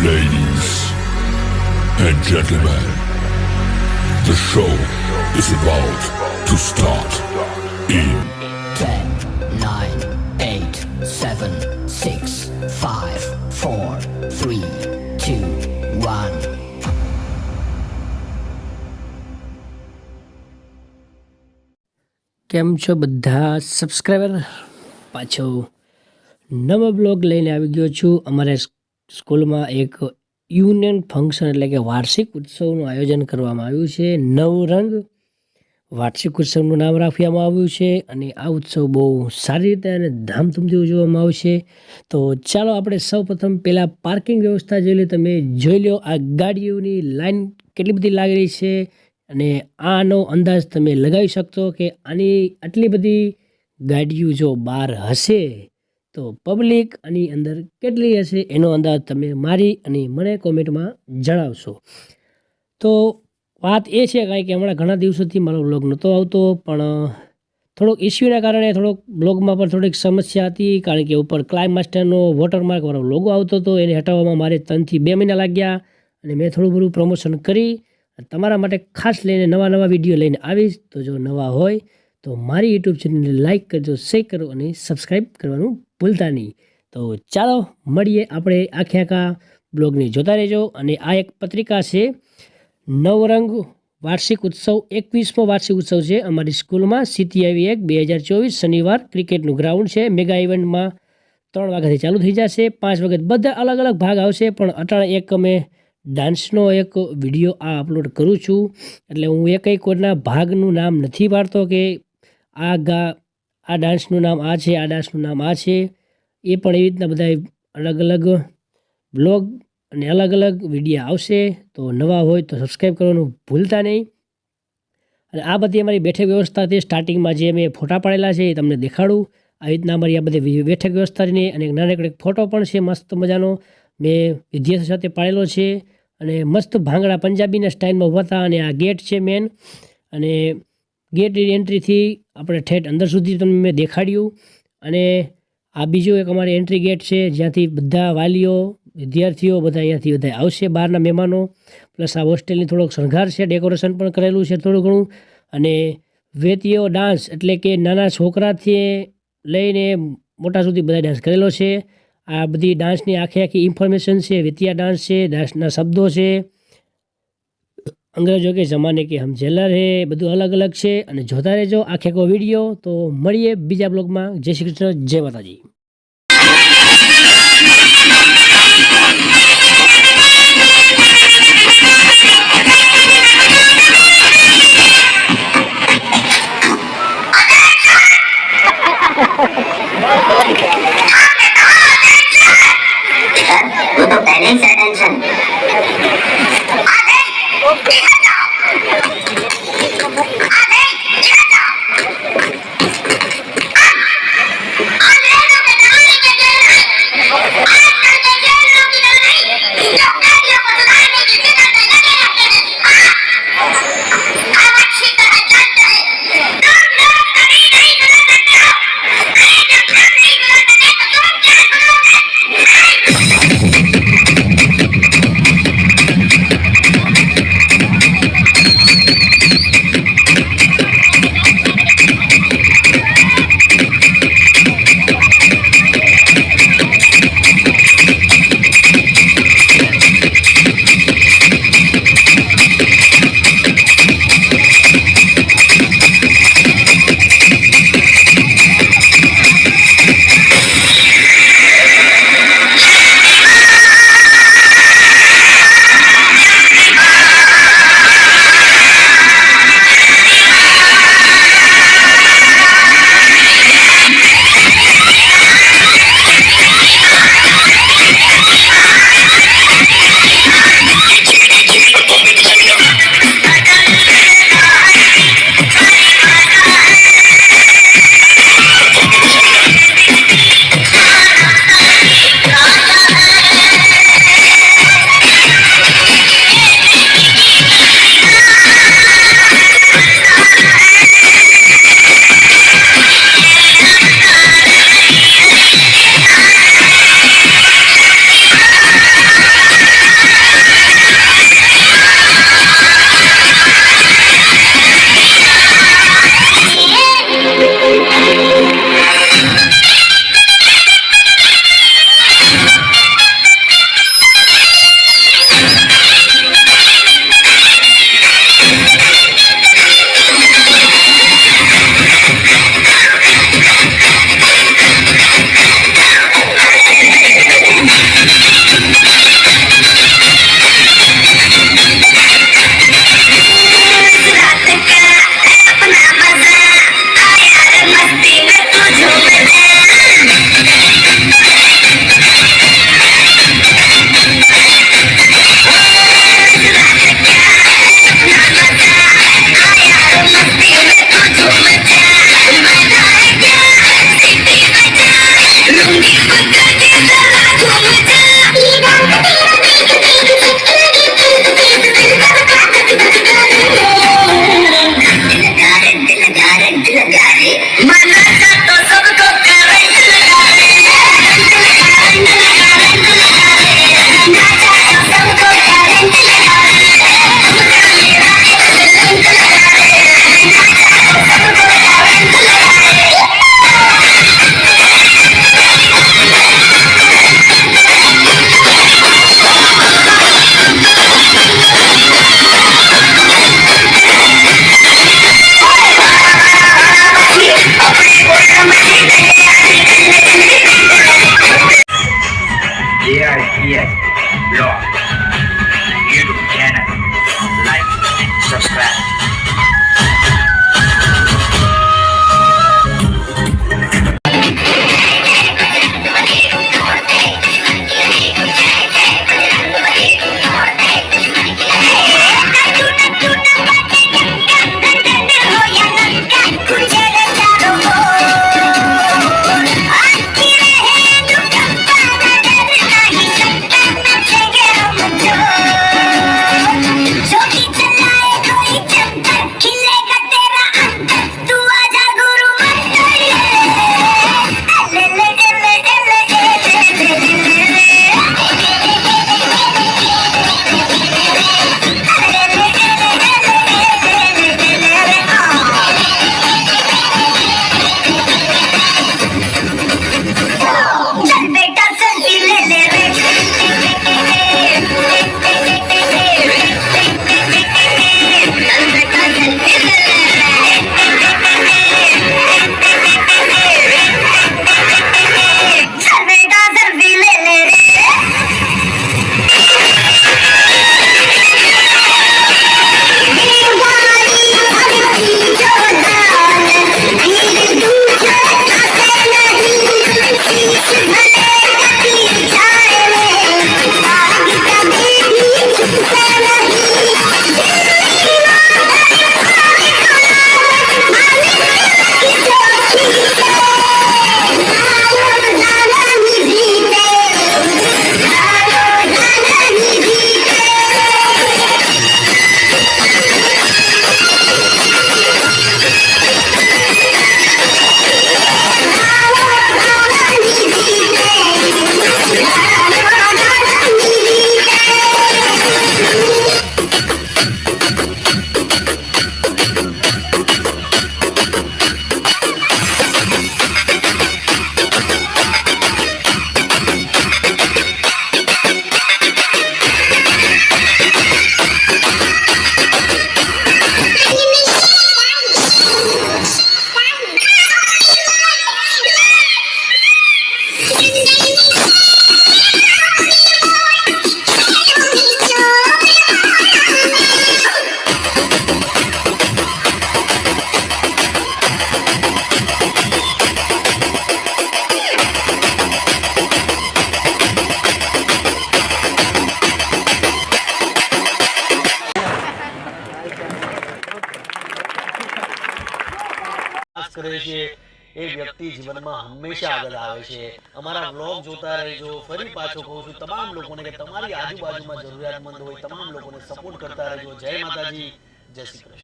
Ladies and gentlemen, the show is about to start in 10, 9, 8, 7, 6, 5, 4, 3, 2, 1. કેમ છો બધા subscriber પાછો નવો બ્લોગ લઈને આવી ગયો છું અમારે સ્કૂલમાં એક યુનિયન ફંક્શન એટલે કે વાર્ષિક ઉત્સવનું આયોજન કરવામાં આવ્યું છે. નવરંગ વાર્ષિક ઉત્સવનું નામ રાખવામાં આવ્યું છે અને આ ઉત્સવ બહુ સારી રીતે અને ધામધૂમથી ઉજવવામાં આવશે. તો ચાલો આપણે સૌ પ્રથમ પહેલાં પાર્કિંગ વ્યવસ્થા જોઈ લો તમે જોઈ લો આ ગાડીઓની લાઈન કેટલી બધી લાગેલી છે અને આનો અંદાજ તમે લગાવી શકશો કે આની આટલી બધી ગાડીઓ જો બહાર હશે તો પબ્લિક આની અંદર કેટલી હશે એનો અંદાજ તમે મારી અને મને કોમેન્ટમાં જણાવશો. તો વાત એ છે કાંઈ કે હમણાં ઘણા દિવસોથી મારો બ્લોગ નહોતો આવતો, પણ થોડોક ઇસ્યુના કારણે થોડોક બ્લોગમાં પણ થોડીક સમસ્યા હતી, કારણ કે ઉપર ક્લાઇમ માસ્ટરનો વોટરમાર્ક વાળો લોગો આવતો હતો, એને હટાવવામાં મારે ત્રણથી બે મહિના લાગ્યા અને મેં થોડું બધું પ્રમોશન કરી. તમારા માટે ખાસ લઈને નવા નવા વીડિયો લઈને આવીશ, તો જો નવા હોય, તો મારી યુટ્યુબ ચેનલને લાઇક કરજો શેર કરો અને સબસ્ક્રાઈબ કરવાનું ભૂલતા નહીં તો ચાલો મળીએ આપણે આખે આખા બ્લોગને જોતા રહેજો અને આ એક પત્રિકા છે, નવરંગ વાર્ષિક ઉત્સવ, એકવીસમો વાર્ષિક ઉત્સવ છે. અમારી સ્કૂલમાં સીટી આવી એક, બે હજાર ચોવીસ શનિવાર ક્રિકેટનું ગ્રાઉન્ડ છે. મેગા ઇવેન્ટમાં ત્રણ વાગ્યાથી ચાલુ થઈ જશે. પાંચ વખત બધા અલગ અલગ ભાગ આવશે, પણ અટાણે એક અમે ડાન્સનો એક વીડિયો આ અપલોડ કરું છું. એટલે હું એક કોઈના ભાગનું નામ નથી પાડતો કે આ ગા આ ડાન્સનું નામ આ છે, આ ડાન્સનું નામ આ છે. એ પણ એવી રીતના બધા અલગ અલગ બ્લોગ અને અલગ અલગ વિડીયા આવશે. તો નવા હોય તો સબસ્ક્રાઈબ કરવાનું ભૂલતા નહીં. અને આ બધી અમારી બેઠક વ્યવસ્થા છે સ્ટાર્ટિંગમાં જે મેં ફોટા પાડેલા છે એ તમને દેખાડું. આવી રીતના અમારી આ બધી બેઠક વ્યવસ્થાની અને નાનકડો ફોટો પણ છે, મસ્ત મજાનો. મેં વિદ્યાર્થીઓ સાથે પાડેલો છે અને મસ્ત ભાંગડા પંજાબીના સ્ટાઇલમાં ઊભા હતા અને આ ગેટ છે મેન અને ગેટની એન્ટ્રીથી આપણે ઠેઠ અંદર સુધી તમને મેં દેખાડ્યું. અને આ બીજું એક અમારી એન્ટ્રી ગેટ છે, જ્યાંથી બધા વાલીઓ, વિદ્યાર્થીઓ બધા અહીંયાથી બધા આવશે, બહારના મહેમાનો. પ્લસ આ હોસ્ટેલની થોડોક શણગાર છે, ડેકોરેશન પણ કરેલું છે થોડું ઘણું. અને વેતીઓ ડાન્સ એટલે કે નાના છોકરાથી લઈને મોટા સુધી બધા ડાન્સ કરેલો છે. આ બધી ડાન્સની આખી આખી ઇન્ફોર્મેશન છે, વેતિયા ડાન્સ છે, ડાન્સના શબ્દો છે. અંગ્રેજો કે જમાને કે હમ જેલર હે, બધું અલગ અલગ છે અને જોતા રહેજો આખે આખો વીડિયો. તો મળીએ બીજા બ્લોગમાં. જય શ્રી કૃષ્ણ, જય માતાજી. My Yeah. કરે છે. એ વ્યક્તિ જીવનમાં હંમેશા આગળ આવે છે. અમારા વ્લોગ જોતા રહેજો. ફરી પાછો કહું છું. તમામ લોકોને કે તમારી આજુબાજુમાં જરૂરિયાતમંદ હોય, તમામ લોકોને સપોર્ટ કરતા રહેજો. જય માતાજી. જય શ્રી કૃષ્ણ.